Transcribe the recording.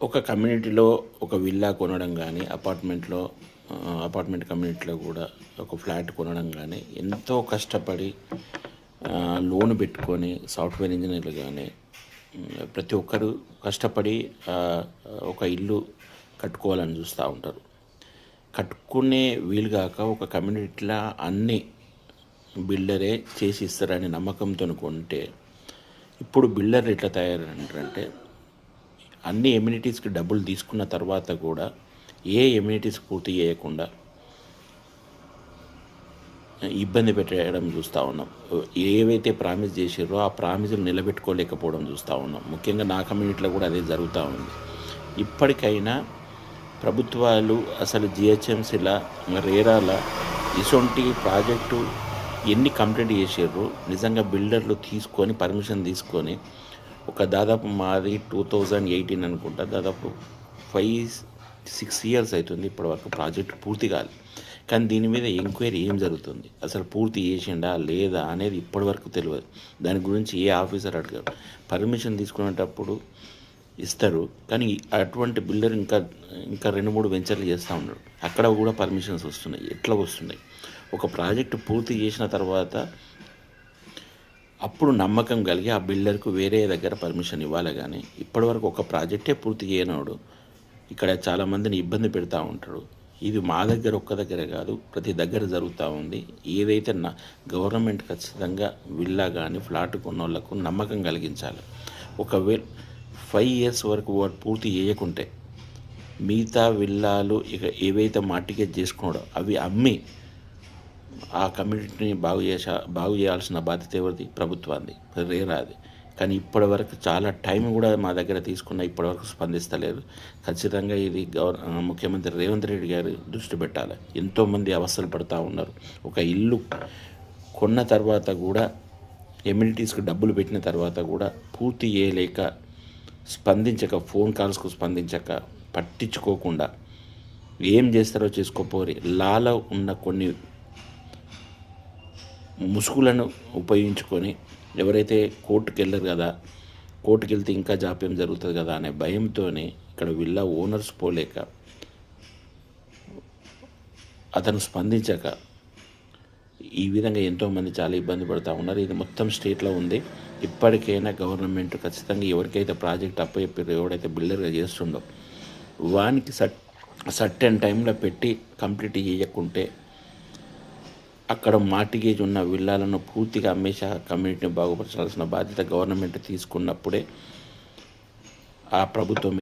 ఒక కమ్యూనిటీలో ఒక విల్లా కొనడం కానీ అపార్ట్మెంట్లో అపార్ట్మెంట్ కమ్యూనిటీలో కూడా ఒక ఫ్లాట్ కొనడం కానీ ఎంతో కష్టపడి లోన్ పెట్టుకొని సాఫ్ట్వేర్ ఇంజనీర్లు కానీ ప్రతి ఒక్కరు కష్టపడి ఒక ఇల్లు కట్టుకోవాలని చూస్తూ ఉంటారు. కట్టుకునే వీలుగాక ఒక కమ్యూనిటీలో అన్ని బిల్డరే చేసి ఇస్తారనే నమ్మకంతో కొంటే ఇప్పుడు బిల్డర్లు ఎట్లా తయారంటారంటే అన్ని ఎమ్యూనిటీస్కి డబ్బులు తీసుకున్న తర్వాత కూడా ఏ ఎమ్యూనిటీస్ పూర్తి చేయకుండా ఇబ్బంది పెట్టడం చూస్తూ ఉన్నాం. ఏవైతే ప్రామిస్ చేసారో ఆ ప్రామిసులు నిలబెట్టుకోలేకపోవడం చూస్తూ ఉన్నాం. ముఖ్యంగా నా కమ్యూనిటీలో కూడా అదే జరుగుతూ ఉంది. ఇప్పటికైనా ప్రభుత్వాలు అసలు జిహెచ్ఎంసీల రేరాల ఇసొంటి ప్రాజెక్టు ఎన్ని కంప్లీట్ చేసారు నిజంగా బిల్డర్లు తీసుకొని పర్మిషన్ తీసుకొని ఒక దాదాపు మాది టూ థౌజండ్ ఎయిటీన్ అనుకుంటా దాదాపు ఫైవ్ సిక్స్ ఇయర్స్ అవుతుంది ఇప్పటివరకు ప్రాజెక్ట్ పూర్తి కాదు కానీ దీని మీద ఎంక్వైరీ ఏం జరుగుతుంది? అసలు పూర్తి చేసిండా లేదా అనేది ఇప్పటివరకు తెలియదు. దాని గురించి ఏ ఆఫీసర్ అడగారు? పర్మిషన్ తీసుకునేటప్పుడు ఇస్తారు కానీ అటువంటి బిల్డర్ ఇంకా ఇంకా రెండు మూడు వెంచర్లు చేస్తూ ఉన్నాడు. అక్కడ కూడా పర్మిషన్స్ వస్తున్నాయి ఎట్లా వస్తున్నాయి? ఒక ప్రాజెక్ట్ పూర్తి చేసిన తర్వాత అప్పుడు నమ్మకం కలిగి ఆ బిల్డర్కు వేరే దగ్గర పర్మిషన్ ఇవ్వాలి కానీ ఇప్పటివరకు ఒక ప్రాజెక్టే పూర్తి చేయనోడు ఇక్కడ చాలామందిని ఇబ్బంది పెడతా ఉంటాడు. ఇది మా దగ్గర ఒక్క దగ్గర కాదు ప్రతి దగ్గర జరుగుతూ ఉంది. ఏదైతే నా గవర్నమెంట్ ఖచ్చితంగా విల్లా కానీ ఫ్లాట్ కొన్నోళ్ళకు నమ్మకం కలిగించాలి. ఒకవేళ ఫైవ్ ఇయర్స్ వరకు వాడు పూర్తి చేయకుంటే మిగతా విల్లాలు ఇక ఏవైతే మార్టిగేజ్ చేసుకున్నాడో అవి అమ్మి ఆ కమ్యూనిటీని బాగు చేసా బాగు చేయాల్సిన బాధ్యత ఎవరిది? ప్రభుత్వాన్ని రేరాది కానీ ఇప్పటివరకు చాలా టైం కూడా మా దగ్గర తీసుకున్న ఇప్పటివరకు స్పందిస్తలేరు ఖచ్చితంగా ఇది గవర్ ముఖ్యమంత్రి రేవంత్ రెడ్డి గారు దృష్టి పెట్టాలి. ఎంతోమంది అవస్థలు పడుతూ ఉన్నారు. ఒక ఇల్లు కొన్న తర్వాత కూడా ఎమ్యూనిటీస్కి డబ్బులు పెట్టిన తర్వాత కూడా పూర్తి చేయలేక స్పందించక ఫోన్ కాల్స్కు స్పందించక పట్టించుకోకుండా ఏం చేస్తారో చేసుకోపోరి. లాలో ఉన్న కొన్ని ముసుగులను ఉపయోగించుకొని ఎవరైతే కోర్టుకు వెళ్ళరు కదా కోర్టుకు వెళ్తే ఇంకా జాప్యం జరుగుతుంది కదా అనే భయంతోనే ఇక్కడ విల్లా ఓనర్స్ పోలేక అతను స్పందించక ఈ విధంగా ఎంతోమంది చాలా ఇబ్బంది పడుతూ ఉన్నారు. ఇది మొత్తం స్టేట్లో ఉంది. ఇప్పటికైనా గవర్నమెంట్ ఖచ్చితంగా ఎవరికైతే ప్రాజెక్ట్ అప్పచెప్పారో ఎవడైతే బిల్డర్గా చేస్తుండో వానికి సట్ సర్టెన్ టైంలో పెట్టి కంప్లీట్ చేయకుంటే అక్కడ మార్టిగేజ్ ఉన్న విల్లాలను పూర్తిగా అమ్మేసి ఆ కమ్యూనిటీని బాగుపరచాల్సిన బాధ్యత గవర్నమెంట్ తీసుకున్నప్పుడే ఆ ప్రభుత్వం